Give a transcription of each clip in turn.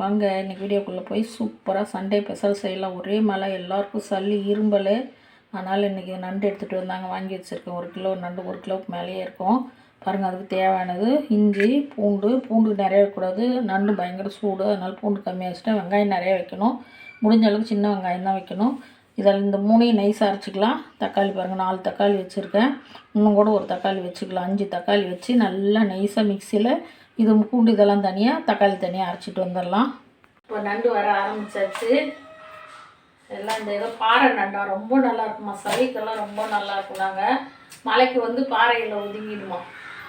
வாங்க இன்னைக்கு வீடியோக்குள்ளே போய் சூப்பராக சண்டே ஸ்பெஷல் செய்யலாம் ஒரே மழை எல்லாருக்கும் சளி இரும்பல். அதனால் இன்றைக்கி நண்டு எடுத்துகிட்டு வந்தாங்க வாங்கி வச்சுருக்கேன். ஒரு கிலோ நண்டு ஒரு கிலோவுக்கு மேலேயே இருக்கும். பாருங்கள் அதுக்கு தேவையானது இஞ்சி பூண்டு. பூண்டு நிறைய இருக்கக்கூடாது நண்டு பயங்கர சூடு அதனால் பூண்டு கம்மியாக வச்சுட்டேன் வெங்காயம் நிறைய வைக்கணும். முடிஞ்ச அளவுக்கு சின்ன வெங்காயம் தான் வைக்கணும். இதில் இந்த மூணையும் நைஸாக அரைச்சிக்கலாம் தக்காளி பாருங்கள் நாலு தக்காளி வச்சுருக்கேன். இன்னும் கூட ஒரு தக்காளி வச்சுக்கலாம். அஞ்சு தக்காளி வச்சு நல்லா நைஸாக மிக்சியில் இது பூண்டு இதெல்லாம் தனியாக தக்காளி தனியாக அரைச்சிட்டு வந்துடலாம். இப்போ நண்டு வர ஆரம்பிச்சாச்சு. எல்லாம் இந்த ஏதோ பாறை நண்டா ரொம்ப நல்லா இருக்குமா? சளிக்கெல்லாம் ரொம்ப நல்லா இருக்கும் நாங்கள் மலைக்கு வந்து பாறையில் ஒதுங்கிடுமா?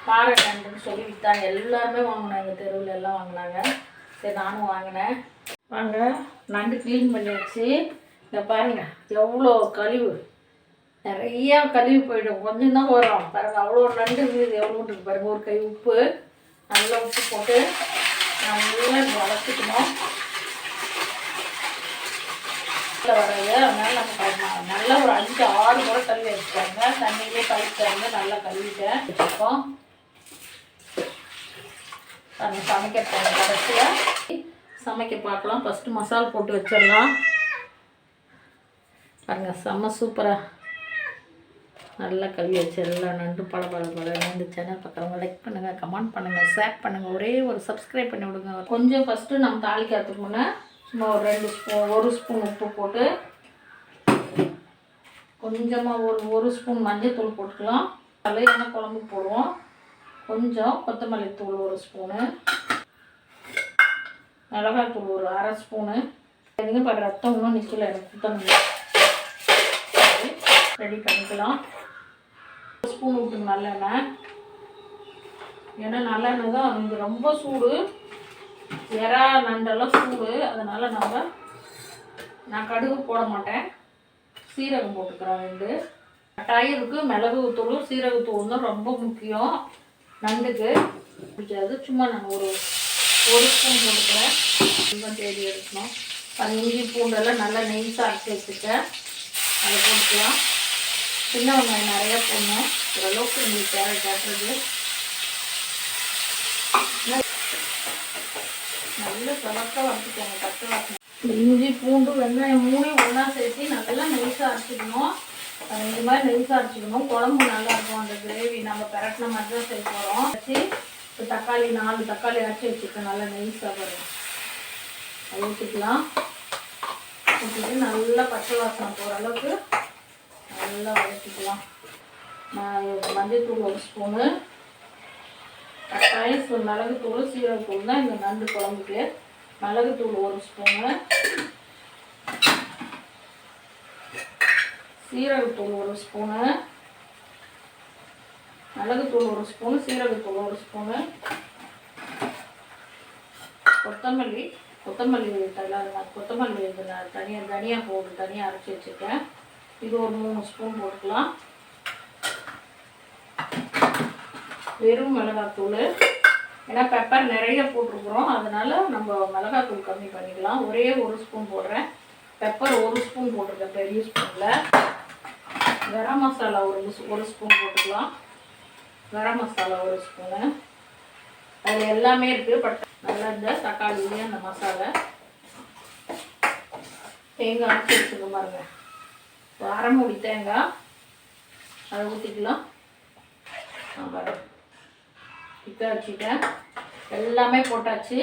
பாறை நண்டுன்னு சொல்லி விற்றாங்க எல்லாருமே வாங்கினாங்க தெருவில் எல்லாம் வாங்கினாங்க. சரி நானும் வாங்கினேன். வாங்க நண்டு க்ளீன் பண்ணியாச்சு. இந்த பாருங்க எவ்வளோ கழிவு. நிறையா கழுவி போயிடும். கொஞ்சம் தான் வரும். பாருங்கள் அவ்வளோ நண்டு இருக்குது எவ்வளோன்றது பாருங்கள் ஒரு கை உப்பு. நல்லா உப்பு போட்டு நல்லா வளர்த்துக்கணும் வராது அதனால நம்ம நல்லா ஒரு அஞ்சு ஆறு முறை கழுவி வச்சுக்கோங்க தண்ணியிலே கழுவிட்டாங்க நல்லா கழுவிட்டேன் வச்சுருக்கோம் நம்ம சமைக்க போகிறோம் கடைசியாக சமைக்க பார்க்கலாம். ஃபஸ்ட்டு மசாலா போட்டு வச்சிடலாம். பாருங்க செம்ம சூப்பராக நல்லா கழுவி வச்சு எல்லாம் நண்டு பல பல பல இந்த சேனல் பார்க்குறவங்க லைக் பண்ணுங்கள் கமெண்ட் பண்ணுங்கள் ஷேர் பண்ணுங்கள் ஒரே ஒரு சப்ஸ்கிரைப் பண்ணி விடுங்க. கொஞ்சம் ஃபஸ்ட்டு நம்ம தாளிக்கிறதுக்கு முன்னே சும்மா ஒரு ரெண்டு ஸ்பூன் ஒரு ஸ்பூன் உப்பு போட்டு கொஞ்சமாக ஒரு ஒரு ஸ்பூன் மஞ்சள் தூள் போட்டுக்கலாம். தலையான குழம்பு போடுவோம். கொஞ்சம் கொத்தமல்லி தூள் ஒரு ஸ்பூனு மிளகாய் தூள் ஒரு அரை ஸ்பூனு எதுங்க பட ரத்தம் இன்னும் நிற்கல எனக்கு சுத்தணும் ரெடி பண்ணிக்கலாம். ஸ்பூன் விட்டுங்க நல்லெண்ணெய். ஏன்னா நல்லெண்ணெய் தான் இது ரொம்ப சூடு. எறா நண்டெல்லாம் சூடு. அதனால் நம்ம நான் கடுகு போட மாட்டேன். சீரகம் போட்டுக்கிறேன் ரெண்டு. டயருக்கு மிளகு தூளும் சீரகத்தூள் தான் ரொம்ப முக்கியம். நண்டுக்கு பிடிக்காது. சும்மா நான் ஒரு ஒரு ஸ்பூன் போட்டுக்கிறேன். ரொம்ப தேடி எடுக்கணும். அது இஞ்சி பூண்டெல்லாம் நல்லா நெய் சாப்பிட்டு வச்சுருக்கேன். அதை போட்டுக்கலாம். சின்ன வெங்காயம் நிறையா போடணும். ஓரளவுக்கு உங்களுக்கு தேவை கேட்டுறது. நல்லா சவக்காக வறுத்துக்கோங்க பச்சை வாசனை. இந்த இஞ்சி பூண்டு வெங்காயம் மூணையும் ஒன்றா சேர்த்து நல்லா நெய்ஸாக அரைச்சிக்கணும். இந்த மாதிரி நெய்ஸாக அரைச்சிக்கணும். குழம்பு நல்லா இருக்கும். அந்த கிரேவி நம்ம பெரட்டின மாதிரி தான் செய்ய போகிறோம் வச்சு இப்போ தக்காளி நாலு தக்காளி அரைச்சி வச்சுருக்கேன் நல்லா நெய்ஸாக வரும். அதை ஊற்றிக்கலாம் ஊற்றிட்டு நல்லா பச்சை வாசனை போகிற அளவுக்கு நல்லா வதக்கிக்கலாம். நான் ஒரு ஸ்பூனு கட்டாயம் ஸ்பூன் மிளகுத்தூள் சீரகத்தூள் தான் இந்த நண்டு குழம்புக்கு. மிளகுத்தூள் ஒரு ஸ்பூனு சீரகத்தூள் ஒரு ஸ்பூனு மிளகுத்தூள் ஒரு ஸ்பூனு சீரகத்தூள் ஒரு ஸ்பூனு கொத்தமல்லி கொத்தமல்லி தலை கொத்தமல்லி தனியாக தனியாக போட்டு தனியாக அரைச்சி வச்சுருக்கேன். இது ஒரு மூணு ஸ்பூன் போட்டுக்கலாம். வெறும் மிளகாத்தூள். ஏன்னா பெப்பர் நிறைய போட்டிருக்குறோம். அதனால் நம்ம மிளகாத்தூள் கம்மி பண்ணிக்கலாம். ஒரே ஒரு ஸ்பூன் போடுறேன். பெப்பர் ஒரு ஸ்பூன் போட்டிருக்கேன் பெரிய ஸ்பூனில். கரம் மசாலா ஒரு ஒரு ஸ்பூன் போட்டுக்கலாம். கரம் மசாலா ஒரு ஸ்பூனு. அது எல்லாமே இருக்குது பட் நல்லா இந்த தக்காளிலேயே அந்த மசாலா. தேங்காய் அரைச்சி வச்சுக்க பாருங்கள் வாரம் அரை தேங்காய். அதை ஊற்றிக்கலாம் பாருங்க. திக்க வச்சுட்டேன். எல்லாமே போட்டாச்சு.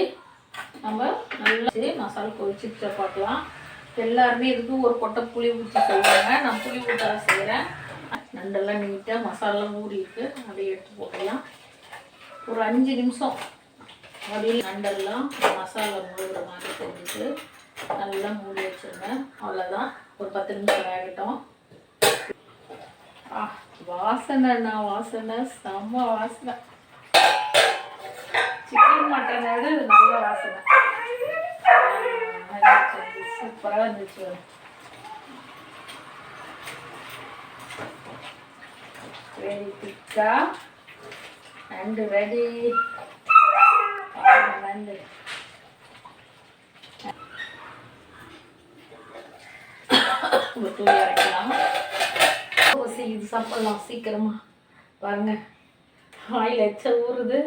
நம்ம நல்லா மசாலா கொதிச்சு பார்க்கலாம். எல்லாருமே இதுக்கு ஒரு கொட்டை புளி ஊற்றி செய்வாங்க. நான் புளி ஊற்றாத செய்கிறேன் நண்டெல்லாம் நீட்டாக மசாலாலாம் ஊறிட்டு இருக்கு. அப்படியே எடுத்து போடலாம் ஒரு அஞ்சு நிமிஷம் அப்படியே நண்டெல்லாம் மசாலா மூடுற மாதிரி செஞ்சுட்டு நல்லா மூடி வச்சுருங்க. அவ்வளோதான் ஒரு பத்து நிமிஷம் வேகட்டும் வாசனைண்ணா வாசனை செம்ம வாசனை. சிக்கன் மட்டன் விட நல்ல வாசனை. சூப்பராக இருந்துச்சு. வெரி திக்கா அண்ட் ரெடி நண்டு தூளி அரைக்கலாம் இது சாப்பிடலாம் சீக்கிரமா. பாருங்க ஆயில் எச்ச ஊறுது.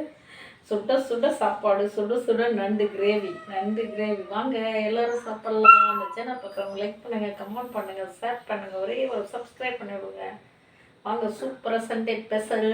சுட சுட சாப்பாடு சுட சுட நண்டு கிரேவி நண்டு கிரேவி. வாங்க எல்லாரும் சாப்பிட்லாம். அந்த சேனல் பக்கம் லைக் பண்ணுங்கள் கமெண்ட் பண்ணுங்கள் ஷேர் பண்ணுங்கள் ஒரே ஒரு சப்ஸ்கிரைப் பண்ணி விடுங்க வாங்க சூப்பராக சண்டே ஸ்பெஷல்